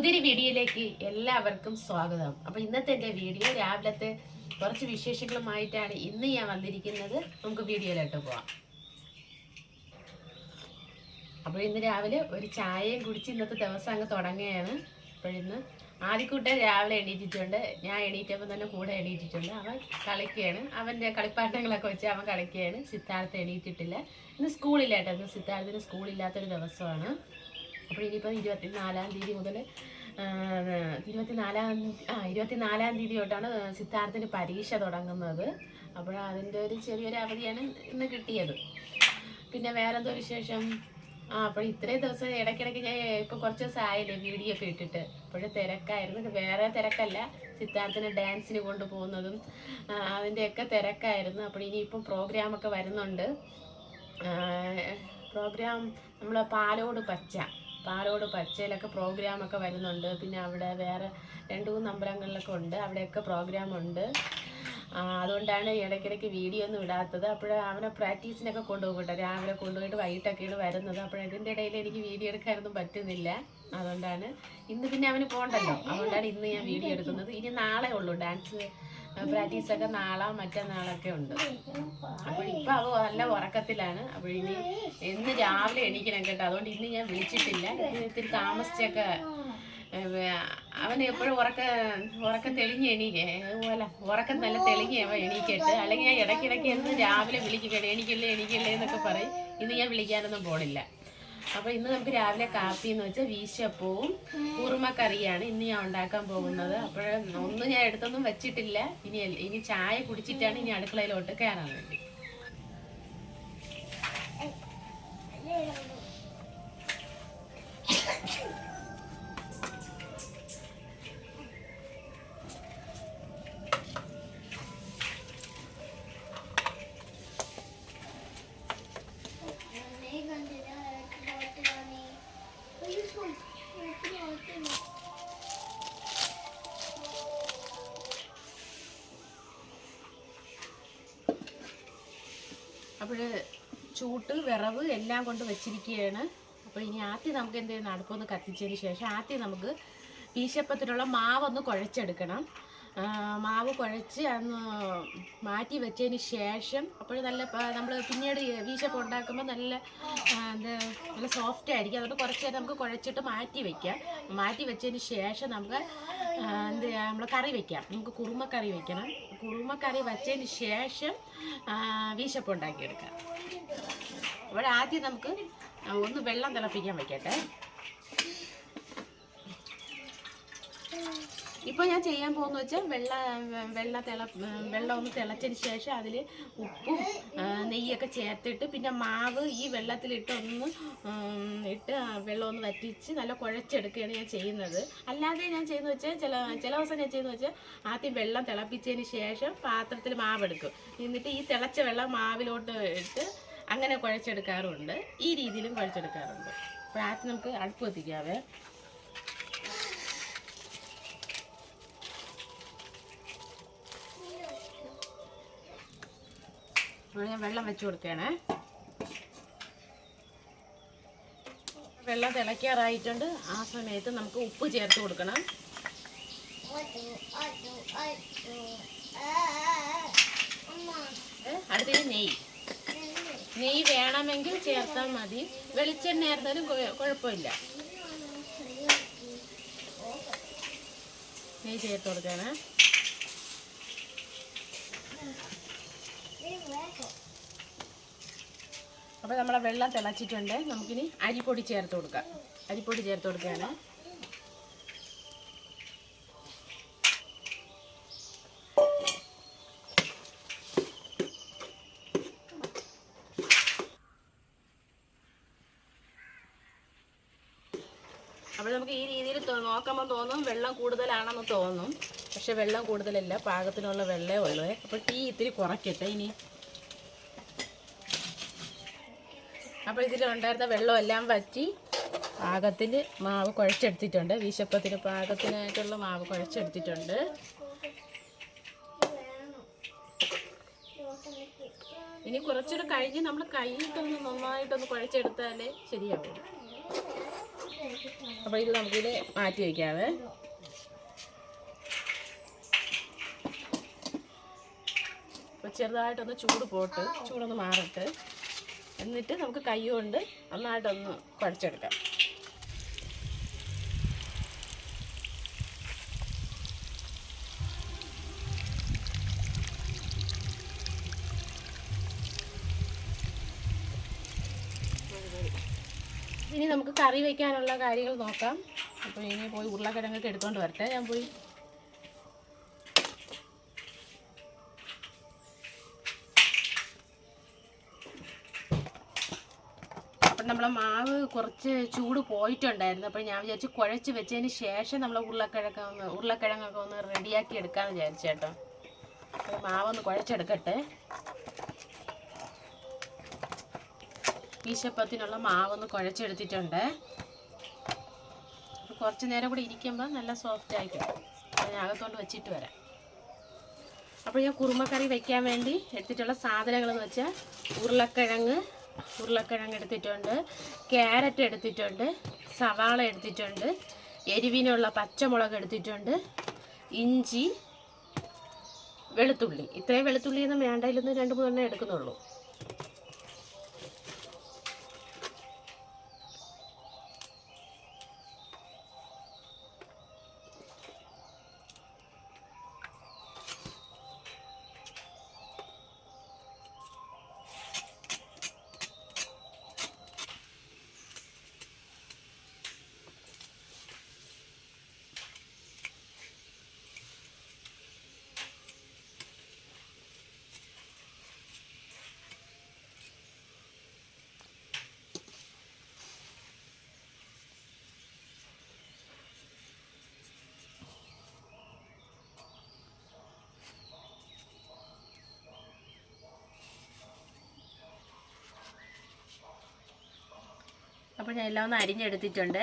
പുതിയൊരു വീഡിയോയിലേക്ക് എല്ലാവർക്കും സ്വാഗതം. അപ്പോൾ ഇന്നത്തെ എന്റെ വീഡിയോ രാവിലത്തെ കുറച്ച് വിശേഷങ്ങളുമായിട്ടാണ് ഇന്ന് ഞാൻ വന്നിരിക്കുന്നത്. നമുക്ക് വീഡിയോയിലോട്ട് പോവാം. അപ്പോൾ ഇന്ന് രാവിലെ ഒരു ചായയും കുടിച്ച് ഇന്നത്തെ ദിവസം അങ്ങ് തുടങ്ങുകയാണ്. അപ്പോഴിന്ന് ആദ്യക്കൂട്ടൻ രാവിലെ എണീറ്റിട്ടുണ്ട്. ഞാൻ എണീറ്റപ്പോൾ തന്നെ കൂടെ എണീറ്റിട്ടുണ്ട്. അവൻ കളിക്കുകയാണ്. അവന്റെ കളിപ്പാട്ടങ്ങളൊക്കെ വെച്ച് അവൻ കളിക്കുകയാണ്. സിദ്ധാർത്ഥ എണീറ്റിട്ടില്ല. ഇന്ന് സ്കൂളില്ലാട്ടോ. ഇന്ന് സിദ്ധാർത്ഥത്തിന് സ്കൂളില്ലാത്തൊരു ദിവസമാണ്. അപ്പോൾ ഇനിയിപ്പോൾ ഇരുപത്തിനാലാം തീയതി മുതൽ ഇരുപത്തിനാലാം ആ ഇരുപത്തിനാലാം തീയതി തൊട്ടാണ് സിദ്ധാർത്ഥിന് പരീക്ഷ തുടങ്ങുന്നത്. അപ്പോൾ അതിന്റെ ഒരു ചെറിയൊരു അവധിയാണ് ഇന്ന് കിട്ടിയത്. പിന്നെ വേറെന്തോ വിശേഷം? ആ അപ്പോൾ ഇത്രയും ദിവസം ഇടയ്ക്കിടയ്ക്ക് ഞാൻ ഇപ്പോൾ കുറച്ച് ദിവസം ആയില്ലേ വീഡിയോ ഒക്കെ ഇട്ടിട്ട്. അപ്പോഴും തിരക്കായിരുന്നു. വേറെ തിരക്കല്ല. സിദ്ധാർത്ഥിനെ ഡാൻസിന് കൊണ്ടുപോകുന്നതും അതിന്റെയൊക്കെ തിരക്കായിരുന്നു. അപ്പോൾ ഇനിയിപ്പം പ്രോഗ്രാമൊക്കെ വരുന്നുണ്ട്. പ്രോഗ്രാം നമ്മൾ പാലോട് പച്ച. പാലോട് പച്ചയിലൊക്കെ പ്രോഗ്രാമൊക്കെ വരുന്നുണ്ട്. പിന്നെ അവിടെ വേറെ രണ്ട് മൂന്ന് അമ്പലങ്ങളിലൊക്കെ ഉണ്ട്. അവിടെയൊക്കെ പ്രോഗ്രാമുണ്ട്. അതുകൊണ്ടാണ് ഇടയ്ക്കിടയ്ക്ക് വീഡിയോ ഒന്നും ഇടാത്തത്. അപ്പോൾ അവനെ പ്രാക്ടീസിനൊക്കെ കൊണ്ടുപോകട്ടെ. രാവിലെ കൊണ്ടുപോയിട്ട് വൈകിട്ടൊക്കെയാണ് വരുന്നത്. അപ്പോൾ ഇതിന്റെ ഇടയിൽ എനിക്ക് വീഡിയോ എടുക്കാനൊന്നും പറ്റുന്നില്ല. അതുകൊണ്ടാണ് ഇന്ന് പിന്നെ അവന് പോകണ്ടല്ലോ അതുകൊണ്ടാണ് ഇന്ന് ഞാൻ വീഡിയോ എടുക്കുന്നത്. ഇനി നാളെ ഉള്ളൂ ഡാൻസ് പ്രാക്ടീസൊക്കെ നാളെ മറ്റന്നാളൊക്കെ ഉണ്ട്. അപ്പോൾ ഇപ്പം അവ നല്ല ഉറക്കത്തിലാണ്. അപ്പോൾ ഇനി ഇന്ന് രാവിലെ എണീക്കണം കേട്ടോ. അതുകൊണ്ട് ഇന്ന് ഞാൻ വിളിച്ചിട്ടില്ല. ഇത്തിരി താമസിച്ചൊക്കെ അവൻ എപ്പോഴും ഉറക്ക ഉറക്കം തെളിഞ്ഞ് എണീക്കേ. അതുപോലെ ഉറക്കം നല്ല തെളിഞ്ഞ് അവൻ എണീക്കട്ട്. അല്ലെങ്കിൽ ഞാൻ ഇടയ്ക്കിടയ്ക്ക് എന്ന് രാവിലെ വിളിക്കട്ടെ എണീക്കില്ലേ എണീക്കില്ലേ എന്നൊക്കെ പറയും. ഇന്ന് ഞാൻ വിളിക്കാനൊന്നും പോണില്ല. അപ്പോൾ ഇന്ന് നമുക്ക് രാവിലെ കാപ്പി എന്ന് വെച്ചാൽ വീശപ്പവും കുറുമക്കറിയാണ് ഇന്ന് ഞാൻ ഉണ്ടാക്കാൻ പോകുന്നത്. അപ്പോൾ ഒന്നും ഞാൻ എടുത്തൊന്നും വെച്ചിട്ടില്ല. ഇനി ഇനി ചായ കുടിച്ചിട്ടാണ് ഇനി അടുക്കളയിലോട്ട് കയറാൻ വേണ്ടി. അപ്പോൾ ചൂട്ട് വിറവ് എല്ലാം കൊണ്ട് വെച്ചിരിക്കുകയാണ്. അപ്പോൾ ഇനി ആദ്യം നമുക്ക് എന്ത് ചെയ്യുന്ന? അടുപ്പൊന്ന് കത്തിച്ചതിന് ശേഷം ആദ്യം നമുക്ക് ഈശപ്പത്തിനുള്ള മാവൊന്ന് കുഴച്ചെടുക്കണം. മാവ് കുഴച്ച് അന്ന് മാറ്റി വെച്ചതിന് ശേഷം അപ്പോൾ നല്ല നമ്മൾ പിന്നീട് വീശപ്പ് ഉണ്ടാക്കുമ്പോൾ നല്ല എന്താ നല്ല സോഫ്റ്റ് ആയിരിക്കും. അതുകൊണ്ട് കുറച്ച് നേരം നമുക്ക് കുഴച്ചിട്ട് മാറ്റി വയ്ക്കാം മാറ്റി വെച്ചതിന് ശേഷം നമുക്ക് എന്ത് നമ്മൾ കറി വെക്കാം. നമുക്ക് കുറുമക്കറി കറി വെക്കണം വച്ചതിന് ശേഷം വീശപ്പം ഉണ്ടാക്കിയെടുക്കാം. ഇവിടെ ആദ്യം നമുക്ക് ഒന്ന് വെള്ളം തിളപ്പിക്കാൻ വെക്കട്ടെ. ഇപ്പോൾ ഞാൻ ചെയ്യാൻ പോകുന്ന വെച്ചാൽ വെള്ള വെള്ള തിള വെള്ളം ഒന്ന് തിളച്ചതിന് ശേഷം അതിൽ ഉപ്പും നെയ്യൊക്കെ ചേർത്തിട്ട് പിന്നെ മാവ് ഈ വെള്ളത്തിലിട്ട് ഒന്ന് ഇട്ട് വെള്ളം ഒന്ന് വറ്റിച്ച് നല്ല കുഴച്ചെടുക്കുകയാണ് ഞാൻ ചെയ്യുന്നത്. അല്ലാതെ ഞാൻ ചെയ്യുന്നത് വെച്ചാൽ ചില ചില ദിവസം ഞാൻ ചെയ്യുന്നത് വെച്ചാൽ ആദ്യം വെള്ളം തിളപ്പിച്ചതിന് ശേഷം പാത്രത്തിൽ മാവെടുക്കും. എന്നിട്ട് ഈ തിളച്ച വെള്ളം മാവിലോട്ട് ഇട്ട് അങ്ങനെ കുഴച്ചെടുക്കാറുണ്ട്. ഈ രീതിയിലും കുഴച്ചെടുക്കാറുണ്ട്. അപ്പോൾ ആദ്യം നമുക്ക് അടുപ്പ് കത്തിക്കാവേ. ഞാൻ വെള്ളം വെച്ച് കൊടുക്കുകയാണേ. വെള്ളം തിളയ്ക്കാറായിട്ടുണ്ട്. ആ സമയത്ത് നമുക്ക് ഉപ്പ് ചേർത്ത് കൊടുക്കണം. അടുത്ത നെയ്യ്. നെയ്യ് വേണമെങ്കിൽ ചേർത്താൽ മതി. വെളിച്ചെണ്ണ ചേർത്താലും കുഴപ്പമില്ല. നെയ്യ് ചേർത്ത് കൊടുക്കണേ അപ്പോൾ നമ്മളെ വെള്ളം തിളച്ചിട്ടുണ്ട്. നമുക്കിനി അരിപ്പൊടി ചേർത്ത് കൊടുക്കാം. അരിപ്പൊടി ചേർത്ത് കൊടുക്കുകയാണ്. അപ്പോൾ നമുക്ക് ഈ രീതിയിൽ നോക്കുമ്പോൾ തോന്നും വെള്ളം കൂടുതലാണെന്ന് തോന്നും. പക്ഷെ വെള്ളം കൂടുതലല്ല പാകത്തിനുള്ള വെള്ളമേ ഉള്ളൂ. അപ്പോൾ ടീ ഇത്തിരി കുറയ്ക്കട്ടെ ഇനി. അപ്പോൾ ഇതിലുണ്ടായിരുന്ന വെള്ളമെല്ലാം വറ്റി പാകത്തിൽ മാവ് കുഴച്ചെടുത്തിട്ടുണ്ട്. വീശപ്പത്തിന് പാകത്തിനായിട്ടുള്ള മാവ് കുഴച്ചെടുത്തിട്ടുണ്ട്. ഇനി കുറച്ചുകൂടെ കഴിഞ്ഞ് നമ്മൾ കൈയിട്ടൊന്ന് നന്നായിട്ടൊന്ന് കുഴച്ചെടുത്താലേ ശരിയാവും അപ്പോൾ ഇത് നമുക്കിത് മാറ്റി വയ്ക്കാവേ ചെറുതായിട്ടൊന്ന് ചൂട് പോട്ട് ചൂടൊന്ന് മാറിട്ട് എന്നിട്ട് നമുക്ക് കൈ കൊണ്ട് നന്നായിട്ടൊന്ന് കുഴച്ചെടുക്കാം ഇനി നമുക്ക് കറി വയ്ക്കാനുള്ള കാര്യങ്ങൾ നോക്കാം. അപ്പോൾ ഇനി പോയി ഉരുളക്കിഴങ്ങൊക്കെ എടുത്തുകൊണ്ട് വരട്ടെ. ഞാൻ പോയി നമ്മളെ മാവ് കുറച്ച് ചൂട് പോയിട്ടുണ്ടായിരുന്നു. അപ്പോൾ ഞാൻ വിചാരിച്ചു കുഴച്ച് വെച്ചതിന് ശേഷം നമ്മൾ ഉരുളക്കിഴങ്ങ് ഒന്ന് ഉരുളക്കിഴങ്ങൊക്കെ ഒന്ന് റെഡിയാക്കി എടുക്കാമെന്ന് വിചാരിച്ചു കേട്ടോ. അപ്പോൾ മാവൊന്ന് കുഴച്ചെടുക്കട്ടെ. ഈശപ്പത്തിനുള്ള മാവൊന്ന് കുഴച്ചെടുത്തിട്ടുണ്ട്. കുറച്ച് നേരം കൂടി ഇരിക്കുമ്പോൾ നല്ല സോഫ്റ്റ് ആയിക്കും ഞാൻ അകത്തോണ്ട് വെച്ചിട്ട് വരാം. അപ്പോൾ ഞാൻ കുറുമക്കറി വയ്ക്കാൻ വേണ്ടി എടുത്തിട്ടുള്ള സാധനങ്ങളെന്ന് വെച്ചാൽ ഉരുളക്കിഴങ്ങ് ഉരുളക്കിഴങ്ങ് എടുത്തിട്ടുണ്ട് ക്യാരറ്റ് എടുത്തിട്ടുണ്ട് സവാള എടുത്തിട്ടുണ്ട് എരിവിനുള്ള പച്ചമുളക് എടുത്തിട്ടുണ്ട് ഇഞ്ചി വെളുത്തുള്ളി. ഇത്രയും വെളുത്തുള്ളിയൊന്നും വേണ്ടതിലൊന്നും രണ്ട് മൂന്നെണ്ണം എടുക്കുന്നുള്ളൂ. അപ്പോൾ ഞാൻ എല്ലാം ഒന്ന് അരിഞ്ഞെടുത്തിട്ടുണ്ട്.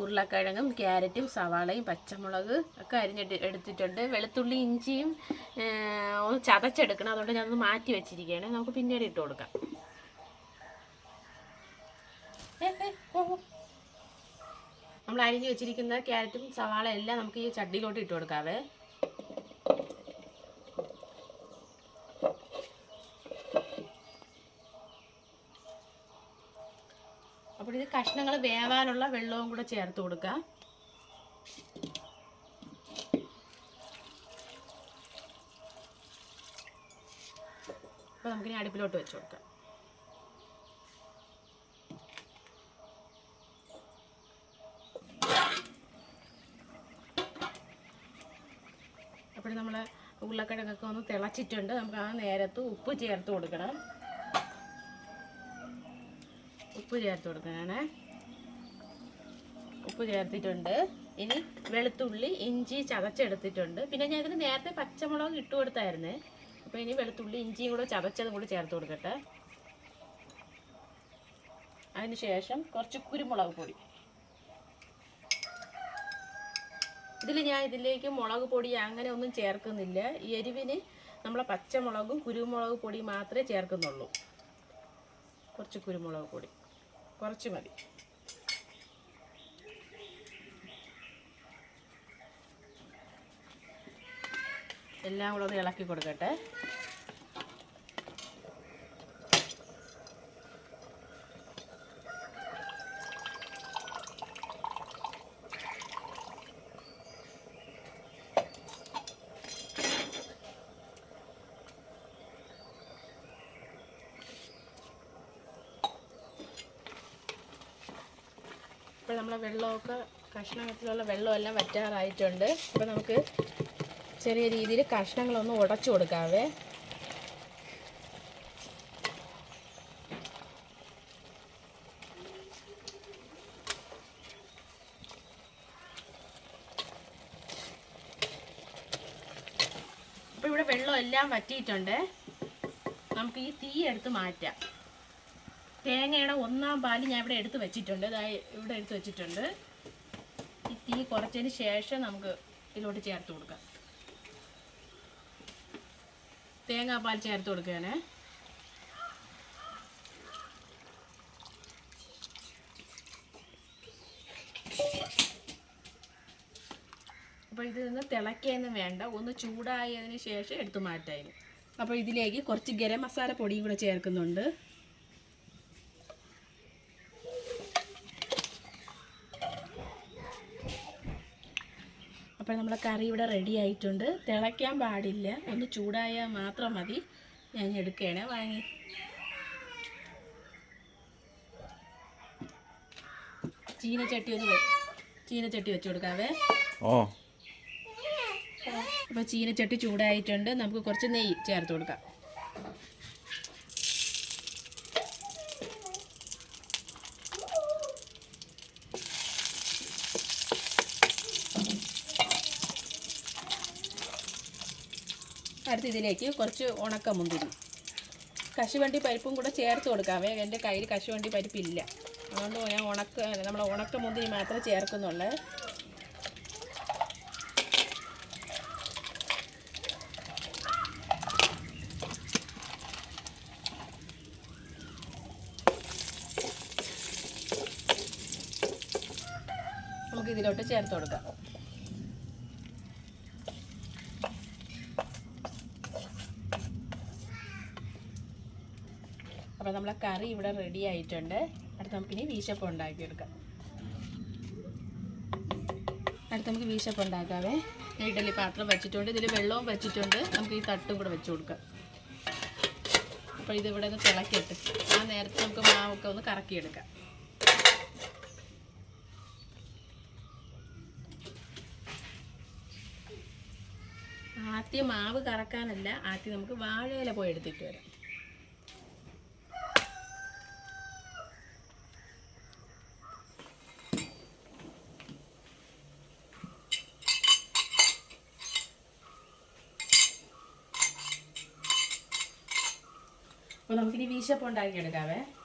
ഉരുളക്കിഴങ്ങും ക്യാരറ്റും സവാളയും പച്ചമുളക് ഒക്കെ അരിഞ്ഞെടു എടുത്തിട്ടുണ്ട്. വെളുത്തുള്ളി ഇഞ്ചിയും ഒന്ന് ചതച്ചെടുക്കണം. അതുകൊണ്ട് ഞാനൊന്ന് മാറ്റി വെച്ചിരിക്കുകയാണ്. നമുക്ക് പിന്നീട് ഇട്ട് കൊടുക്കാം. നമ്മൾ അരിഞ്ഞ് വെച്ചിരിക്കുന്ന ക്യാരറ്റും സവാള എല്ലാം നമുക്ക് ഈ ചട്ടിയിലോട്ട് ഇട്ട് കൊടുക്കാവേ. അപ്പോൾ ഇത് കഷ്ണങ്ങൾ വേവാനുള്ള വെള്ളവും കൂടെ ചേർത്ത് കൊടുക്കുക. അപ്പോൾ നമുക്കിനി അടുപ്പിലോട്ട് വെച്ച് കൊടുക്കാം. അപ്പോൾ നമ്മൾ ഉരുളക്കിഴങ്ങൊക്കെ ഒന്ന് തിളച്ചിട്ടുണ്ട്. നമുക്ക് ആ നേരത്ത് ഉപ്പ് ചേർത്ത് കൊടുക്കണം. ഉപ്പ് ചേർത്ത് കൊടുക്കണേ ഉപ്പ് ചേർത്തിട്ടുണ്ട്. ഇനി വെളുത്തുള്ളി ഇഞ്ചി ചതച്ചെടുത്തിട്ടുണ്ട്. പിന്നെ ഞാൻ ഇതിന് നേരത്തെ പച്ചമുളക് ഇട്ട് കൊടുത്തായിരുന്നു. അപ്പോൾ ഇനി വെളുത്തുള്ളി ഇഞ്ചിയും കൂടെ ചതച്ചതും കൂടി ചേർത്ത് കൊടുക്കട്ടെ. അതിനുശേഷം കുറച്ച് കുരുമുളക് പൊടി. ഇതിൽ ഞാൻ ഇതിലേക്ക് മുളക് പൊടി അങ്ങനെ ഒന്നും ചേർക്കുന്നില്ല. ഈ എരിവിന് നമ്മളെ പച്ചമുളകും കുരുമുളക് പൊടി മാത്രമേ ചേർക്കുന്നുള്ളൂ. കുറച്ച് കുരുമുളക് പൊടി. കുറച്ച് മതി. എല്ലാം കൂടെ ഒന്ന് ഇളക്കി കൊടുക്കട്ടെ. വെള്ളമൊക്കെ കഷ്ണത്തിലുള്ള വെള്ളമെല്ലാം വറ്റാറായിട്ടുണ്ട്. അപ്പോൾ നമുക്ക് ചെറിയ രീതിയിൽ കഷ്ണങ്ങളൊന്ന് ഉടച്ചു കൊടുക്കാവേ. അപ്പോൾ ഇവിടെ വെള്ളം എല്ലാം വറ്റിയിട്ടുണ്ട്. നമുക്ക് ഈ തീ എടുത്ത് മാറ്റാം. തേങ്ങയുടെ ഒന്നാം പാൽ ഞാൻ ഇവിടെ എടുത്ത് വെച്ചിട്ടുണ്ട്. ഇതായി ഇവിടെ എടുത്ത് വെച്ചിട്ടുണ്ട്. ഈ തീ കുറച്ചതിന് ശേഷം നമുക്ക് ഇതിലോട്ട് ചേർത്ത് കൊടുക്കാം. തേങ്ങാപ്പാൽ ചേർത്ത് കൊടുക്കുകയാണേ. അപ്പോൾ ഇതിൽ നിന്ന് തിളയ്ക്കൊന്നും വേണ്ട. ഒന്ന് ചൂടായതിന് ശേഷം എടുത്തു മാറ്റായിരുന്നു അപ്പോൾ ഇതിലേക്ക് കുറച്ച് ഗരം മസാല പൊടിയും കൂടെ ചേർക്കുന്നുണ്ട്. അപ്പോൾ നമ്മുടെ കറി ഇവിടെ റെഡി ആയിട്ടുണ്ട്. തിളയ്ക്കാൻ പാടില്ല. ഒന്ന് ചൂടായാൽ മാത്രം മതി. ഞാൻ എടുക്കുകയാണ്. വാങ്ങി. ചീനച്ചട്ടി ഒന്ന് ചീനച്ചട്ടി വെച്ച് കൊടുക്കാവേ. ഓ. അപ്പോൾ ചീനച്ചട്ടി ചൂടായിട്ടുണ്ട്. നമുക്ക് കുറച്ച് നെയ്യ് ചേർത്ത് കൊടുക്കാം. അടുത്ത് ഇതിലേക്ക് കുറച്ച് ഉണക്ക മുന്തിരി. കശുവണ്ടി പരിപ്പും കൂടെ ചേർത്ത് കൊടുക്കാവേ എന്റെ കയ്യിൽ കശുവണ്ടി പരിപ്പില്ല. അതുകൊണ്ട് ഞാൻ ഉണക്ക നമ്മൾ ഉണക്ക മുന്തിരി മാത്രമേ ചേർക്കുന്നുള്ളൂ. നമുക്ക് ഇതിലോട്ട് ചേർത്ത് കൊടുക്കാം. അപ്പോൾ നമ്മളെ കറി ഇവിടെ റെഡി ആയിട്ടുണ്ട്. അടുത്ത് നമുക്കിനി വീശപ്പം ഉണ്ടാക്കിയെടുക്കാം. അടുത്ത് നമുക്ക് വീശപ്പം ഉണ്ടാക്കാവേ. ഇഡലി പാത്രം വെച്ചിട്ടുണ്ട്. ഇതിൽ വെള്ളവും വെച്ചിട്ടുണ്ട്. നമുക്ക് ഈ തട്ടും കൂടെ വെച്ച് കൊടുക്കാം. അപ്പോൾ ഇതിവിടെ ഒന്ന് തിളക്കിയിട്ട് ആ നേരത്തെ നമുക്ക് മാവൊക്കെ ഒന്ന് കറക്കിയെടുക്കാം. ആദ്യം മാവ് കറക്കാനല്ല ആദ്യം നമുക്ക് വാഴയില പോയി എടുത്തിട്ട് വരാം അപ്പോൾ നമുക്കിനി വീശപ്പം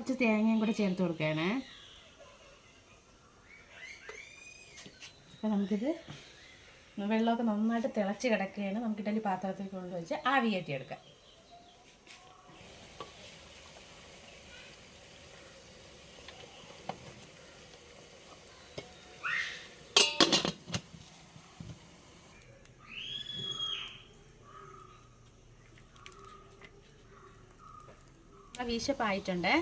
കുറച്ച് തേങ്ങയും കൂടെ ചേർത്ത് കൊടുക്കുകയാണ്. അപ്പോൾ നമുക്കിത് വെള്ളമൊക്കെ നന്നായിട്ട് തിളച്ച് കിടക്കുകയാണ്. നമുക്ക് ഇഡലി പാത്രത്തിൽ കൊണ്ടുവച്ച് ആവി കയറ്റിയെടുക്കാം. വീശപ്പായിട്ടുണ്ട്.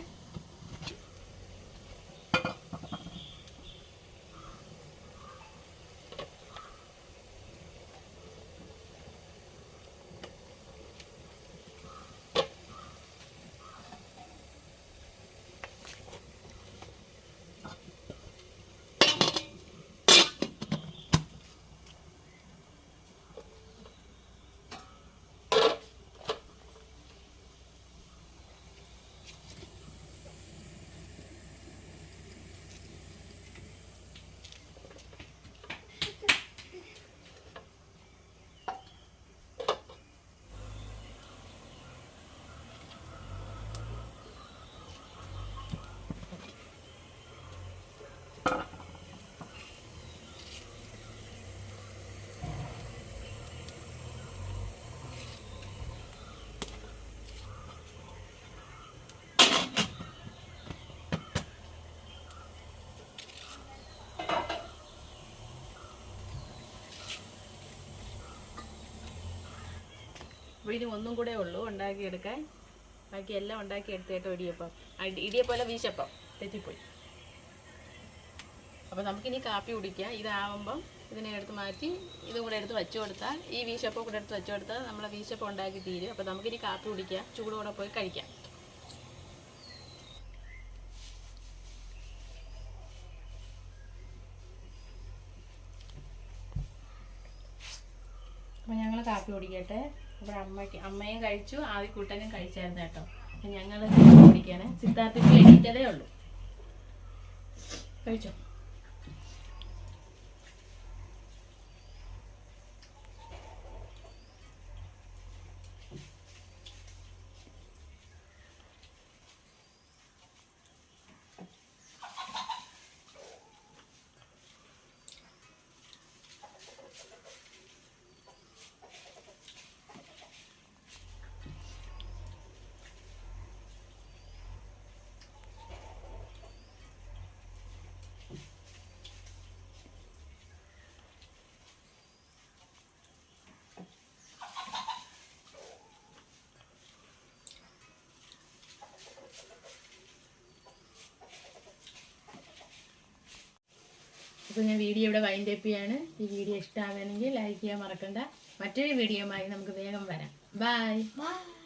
അപ്പോൾ ഇനി ഒന്നും കൂടെ ഉള്ളൂ ഉണ്ടാക്കിയെടുക്കാൻ ബാക്കി എല്ലാം ഉണ്ടാക്കി എടുത്തേട്ടോ ഇടിയപ്പം. ഇടിയപ്പോലെ വീശപ്പം. തെറ്റിപ്പോയി. അപ്പോൾ നമുക്കിനി കാപ്പി കുടിക്കാം. ഇതാവുമ്പം ഇതിനെ എടുത്ത് മാറ്റി ഇതും കൂടെ എടുത്ത് വെച്ചു കൊടുത്താൽ ഈ വീശപ്പം കൂടെ എടുത്ത് വെച്ചു കൊടുത്താൽ നമ്മളെ വീശപ്പം ഉണ്ടാക്കി തീരും. അപ്പോൾ നമുക്കിനി കാപ്പി കുടിക്കാം. ചൂടോടെ പോയി കഴിക്കാം. അപ്പോൾ ഞങ്ങൾ കാപ്പി കുടിക്കട്ടെ. അപ്പോൾ അമ്മയ്ക്ക് അമ്മയും കഴിച്ചു ആവി കൂട്ടനും കഴിച്ചായിരുന്നു കേട്ടോ. അപ്പം ഞങ്ങൾ കുടിക്കാനേ സിദ്ധാർത്ഥിക്ക് എണീറ്റതേ ഉള്ളൂ. കഴിച്ചോ? അപ്പോൾ ഞാൻ വീഡിയോ ഇവിടെ വൈൻഡ് അപ്പ് ചെയ്യാണ്. ഈ വീഡിയോ ഇഷ്ടമാകണമെങ്കിൽ ലൈക്ക് ചെയ്യാൻ മറക്കണ്ട. മറ്റൊരു വീഡിയോയുമായി നമുക്ക് വേഗം വരാം. Bye Bye.